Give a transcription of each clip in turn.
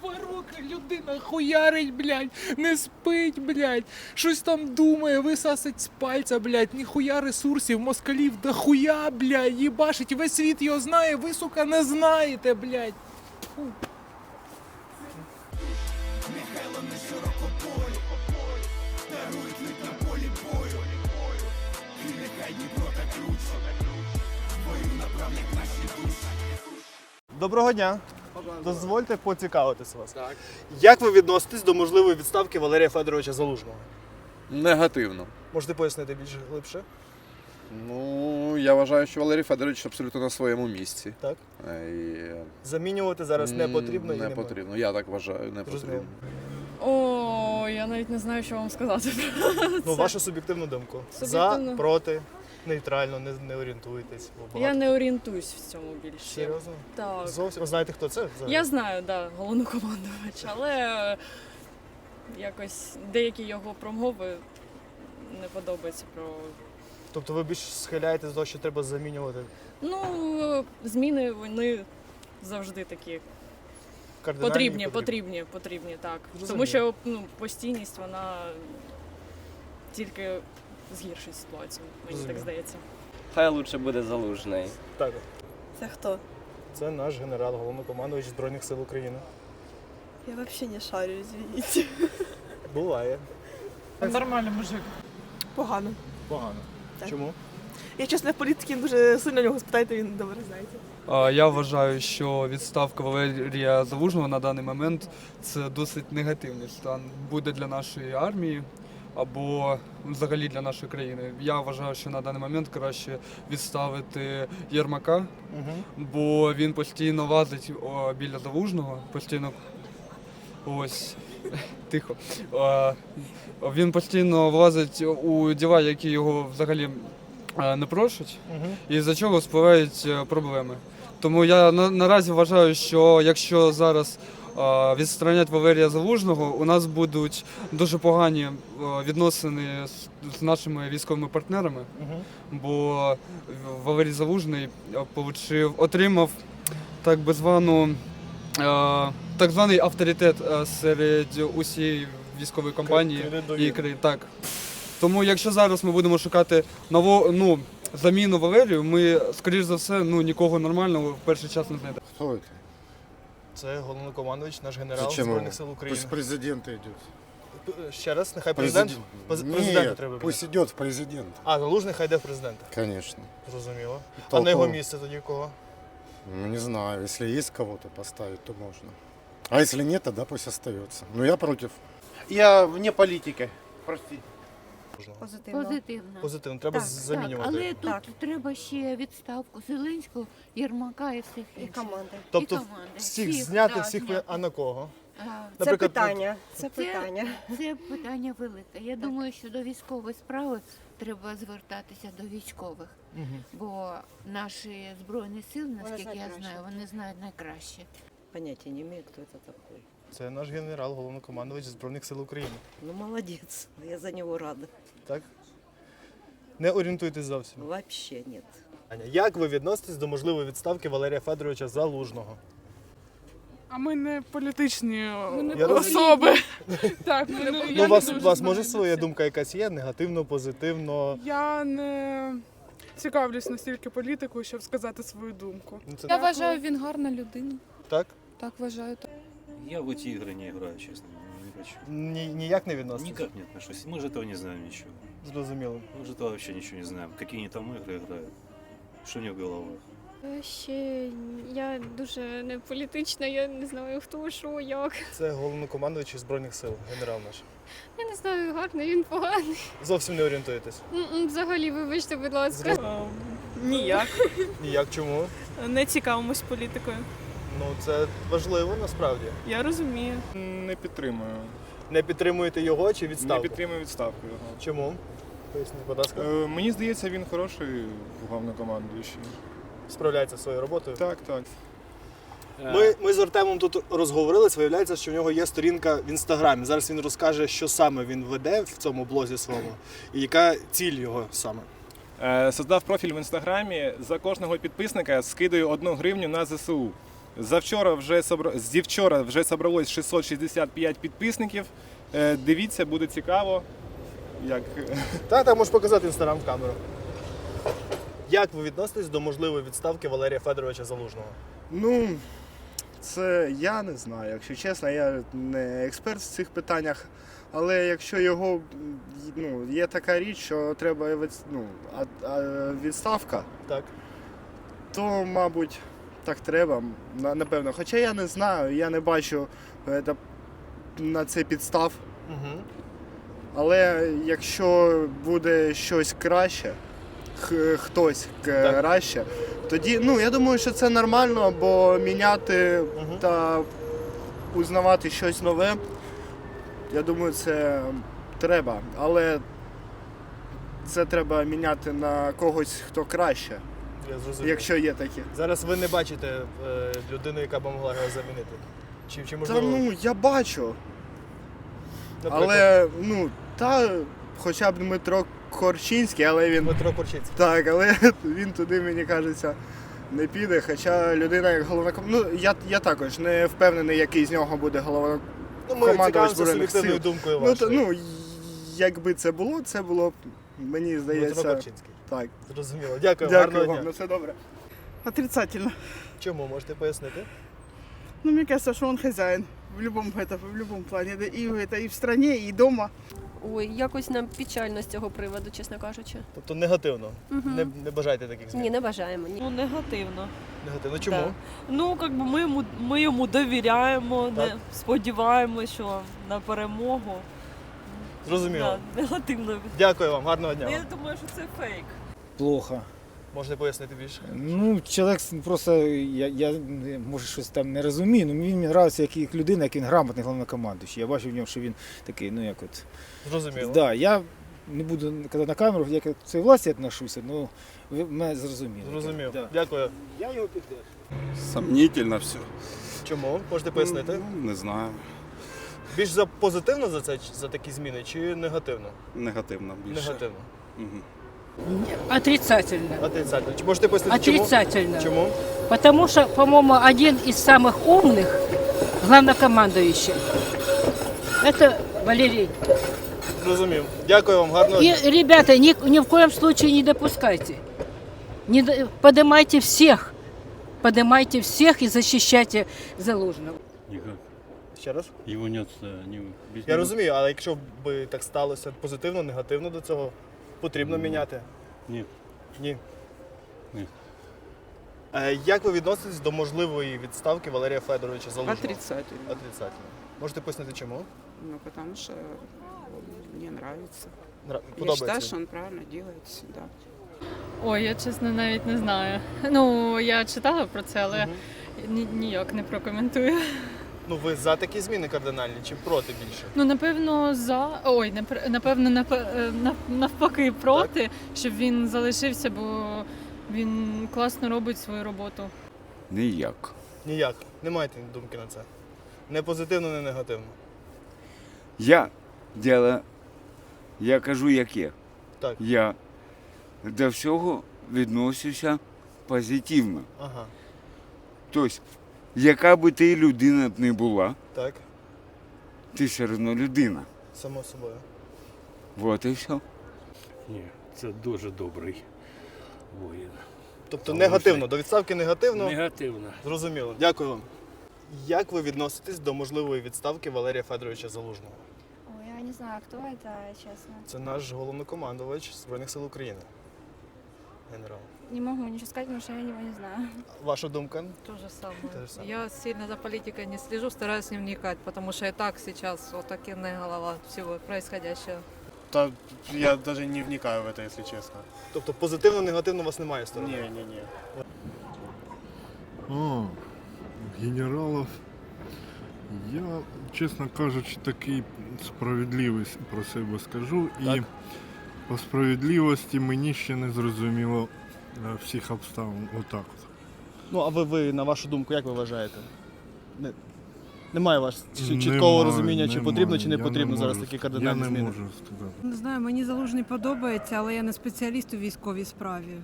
Два роки людина хуярить, блядь, не спить, блядь, щось там думає, висасить з пальця, блядь, ніхуя ресурсів, москалів, да хуя, блядь, їбашить, весь світ його знає, ви, сука, не знаєте, блядь. Фу. Доброго дня. Дозвольте поцікавитися вас. Так. Як ви відноситесь до можливої відставки Валерія Федоровича Залужного? Негативно. Можете пояснити більш глибше? Ну, я вважаю, що Валерій Федорович абсолютно на своєму місці. Так. Е, І... Замінювати зараз не потрібно і Не потрібно. Я так вважаю, не потрібно. О, я навіть не знаю, що вам сказати. Ну, вашу суб'єктивну думку. За, проти, нейтрально, не, не орієнтуєтесь. бо Я не орієнтуюсь в цьому більше. Серйозно? Так. Зовсім. Ви знаєте, хто це? взагалі? Я знаю, да, головнокомандувач, але е, якось деякі його промови не подобаються про. Тобто ви більш схиляєте до того, що треба замінювати Ну, зміни вони завжди такі кардинальні? потрібні, потрібні, потрібні, так. Зрозуміло. Тому що ну, постійність вона тільки згіршить ситуацію, мені так здається. Хай лучше буде залужний. Так. Це хто? Це наш генерал, головнокомандувач Збройних сил України. Я вообще не шарю, извините. Буває. Нормальний мужик. Погано. Погано. Так. Чому? Я чесно в політики дуже сильно нього спитайте, він добре знаєте. А, Я вважаю, що відставка Валерія Залужного на даний момент це досить негативний стан буде для нашої армії або взагалі для нашої країни. Я вважаю, що на даний момент краще відставити Єрмака, Угу. бо він постійно лазить о, біля Залужного, постійно ось тихо. А, Він постійно влазить у діла, які його взагалі е, не прошуть Угу. і за чого спливають е, проблеми. Тому я на, наразі вважаю, що якщо зараз відстранять Валерія Залужного, у нас будуть дуже погані е, відносини з, нашими військовими партнерами, бо Валерій Залужний е, получив, отримав так би звану е, так званий авторитет серед усієї військової компанії і. Так. Тому якщо зараз ми будемо шукати нову ну, заміну Валерію, ми, скоріш за все, ну, нікого нормального в перший час не знайдемо. Кто это? Це головнокомандувач, наш генерал Зачем? Збройних сил України. Пусть президент идет. Ще раз, нехай президент. Поз- президента Нет, треба пусть идет в президент. А, залужний хай йде в президента. Конечно. Зрозуміло. А на його місце тоді кого? Ну, не знаю, если есть кого-то поставить, то можно. А если нет, тогда пусть остается. Но я против. Я вне політики. Простите. Позитивно. Позитивно. Позитивно, треба Так, замінювати. Так, але тут Так. треба ще відставку Зеленського, Єрмака і всіх І інших. команди. Тобто і команди. всіх Всіх, зняти, да, всіх ви- зняти. а на кого? А, Це Наприклад, питання. Це Це- питання. Це питання велике. Я думаю, що до військової справи треба звертатися до військових, Мгм. бо наші збройні сили, наскільки я знаю, вони знають найкраще. Понятия не имею, кто это такой. Це наш генерал, головнокомандувач Збройних сил України. Ну, молодец. Я за него рада. Так? Не орієнтуйтесь зовсім. Вообще нет. Аня, Як ви відноситесь до можливої відставки Валерія Федоровича Залужного? А ми не політичні Я особи. так, ми не, Ну, у вас, у вас може своя думка якась є? Негативно, позитивно? Я не цікавлюсь настільки політикою, щоб сказати свою думку. Ну, це Я вважаю, він гарна людина. так? Так вважаю. Я в эти игры не играю, честно. Не хочу. Ні, ніяк не відноситесь? Никак не отношусь. Мы же этого не знаем ничего. Зрозуміло. Мы же этого вообще ничего не знаем. Какие они там игры играют. Что у них в головах. Ще я дуже не політична, я не знаю хто, що, як. Це головнокомандувач Збройних сил, генерал наш. Я не знаю, гарний він поганий. Зовсім не орієнтуєтесь. М-м, Взагалі, вибачте, будь ласка. Ніяк. Ніяк чому? Не цікавимось політикою. Ну це важливо насправді. Я розумію. Не підтримую. Не підтримуєте його чи відставку? Не підтримую відставку його. Чому? Поясніть, будь ласка. Е, мені здається, він хороший головнокомандуючий. Справляється зі своєю роботою. Так, так. Ми, ми з Артемом тут розговорились, виявляється, що в нього є сторінка в інстаграмі. Зараз він розкаже, що саме він веде в цьому блозі своєму, і яка ціль його саме. Е, Создав профіль в інстаграмі. За кожного підписника скидаю одну гривню на ЗСУ. Завчора вже собра... зівчора вже собралось 665 підписників. Е, Дивіться, буде цікаво. Як... Та, та можеш показати інстаграм в камеру. Як ви відноситесь до можливої відставки Валерія Федоровича Залужного? Ну, це я не знаю, якщо чесно, я не експерт в цих питаннях. Але якщо його ну, є така річ, що треба ну, відставка, Так. то, мабуть, так треба, напевно. Хоча я не знаю, я не бачу е, на це підстав. Угу. Але якщо буде щось краще, хтось Так. краще, тоді ну я думаю, що це нормально, бо міняти Мгм. та узнавати щось нове, я думаю, це треба. Але це треба міняти на когось, хто краще, Я зрозумів. якщо є такі. Зараз ви не бачите е, людину, яка б могла його замінити. Чи, чи Та можливо, ну я бачу. наприклад, Але ну та хоча б Дмитро Корчинський, але він Дмитро Корчинський? Так, але він туди, мені кажеться, не піде. Хоча людина як головна ком- Ну, я, я також не впевнений, який з нього буде голова. Ну, ми командувач цікавимося Збройних суб'єктивною Сил. думкою Ну, вашою. ну, якби це було, це було б, мені Дмитро здається. Корчинський. Так. Зрозуміло. Дякую, Дякую гарного вам, дня. на все добре. Отрицательно. Чому можете пояснити? Ну, мне кажется, что он хозяин в любом, это, в любом плане. Да И, это, и в стране, и дома. Ой, якось нам печально з цього приводу, чесно кажучи. Тобто негативно. Мгм. Не, не бажаєте таких змін? Ні, не бажаємо. Ні. Ну, негативно. Негативно. Чому? Да. Ну, как би ми йому, ми йому довіряємо, Так. не сподіваємося, що на перемогу. Зрозуміло. Да, негативно. Дякую вам, гарного дня. Вам. Я думаю, що це фейк. Плохо. Можете пояснити більше? Ну, чоловік просто, я, я може щось там не розумію, але мені подобається як, як людина, як він грамотний головнокомандуючий. Я бачу в ньому, що він такий, ну як от. Зрозуміло. Да, я не буду казати на камеру, як я до цієї власті відношуся, ну ви мене зрозуміли. Зрозумів. Да. Дякую. Я його підтримую. Сомнительно все. Чому? Можете пояснити? Не знаю. Більш за позитивно за це за такі зміни чи негативно? Негативно більше. Негативно. Мгм. Отрицательно. Отрицательно. Чи можете пояснити чому? Отрицательно. Чому? Потому что, по-моему, один из самых умных главнокомандующих это Валерий. Зрозумів. Дякую вам, гарного И, дня. ребята, ни, ни в коем случае не допускайте. Не, до- поднимайте всех. Поднимайте всех и защищайте Залужного. Никак. Ще раз? Его нет, э, не, без Я него- розумію, але якщо б так сталося позитивно, негативно до цього, потрібно міняти. Ні. Ні. Ні. Е, Як ви відноситесь до можливої відставки Валерія Федоровича Залужного? Отрицательно. Отрицательно. Можете пояснити чому? Ну, потому что мне нравится. Нра- Я Подобається. считаю, что он правильно делает всегда. Ой, я чесно навіть не знаю. Ну, я читала про це, але ні- ніяк не прокоментую. Ну ви за такі зміни кардинальні чи проти більше? Ну, напевно, за. Ой, напевно, напе- е, навпаки, проти, щоб він залишився, бо він класно робить свою роботу. Ніяк. Ніяк. Не маєте думки на це. Не позитивно, не негативно. Я діло, я кажу, як є. Так. Я до всього відношуся позитивно. Ага. Тобто, яка би ти людина б не була, Так. ти все одно людина. Само собою. Вот і все. Ні, це дуже добрий воїн. Тобто негативно, до відставки негативно. Негативно. Зрозуміло. Дякую вам. Як ви відноситесь до можливої відставки Валерія Федоровича Залужного? Ой, я не знаю, кто это, честно. Це наш головнокомандувач Збройних сил України. Генерал. Не могу ничего сказать, потому что я его не знаю. Ваша думка? То же самое. То же самое. Я сильно за политикой не слежу, стараюсь не вникать, потому что и так сейчас вот такая голова всего происходящего. Та я даже не вникаю в это, если честно. Тобто позитивно, негативно у вас немає сторони? Не, не, не. А, генералов. Я, чесно кажучи, такий справедливий про себе скажу. І Так. По справедливості мені ще не зрозуміло е, всіх обставин. Отак от. Ну, а ви, ви, на вашу думку, як ви вважаєте? Не, немає у вас чіт- Немає, чіткого розуміння, чи немає, потрібно, чи не я не потрібно зараз можу такі sk- кардинальні Я не зміни? можу сказати. Не знаю, мені залужний подобається, але я не спеціаліст у військовій справі.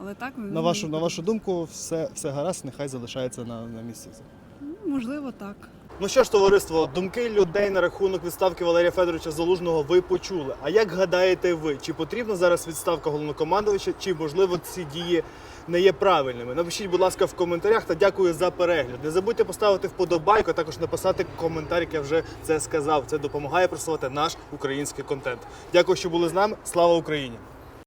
Але так На вашу, на вашу думку, все, все гаразд, нехай залишається на, на місці. Ну, Можливо, так. Ну що ж, товариство, думки людей на рахунок відставки Валерія Федоровича Залужного ви почули. А як гадаєте ви, чи потрібна зараз відставка головнокомандувача, чи можливо ці дії не є правильними? Напишіть, будь ласка, в коментарях та дякую за перегляд. Не забудьте поставити вподобайку, а також написати коментар, як я вже це сказав. Це допомагає просувати наш український контент. Дякую, що були з нами. Слава Україні!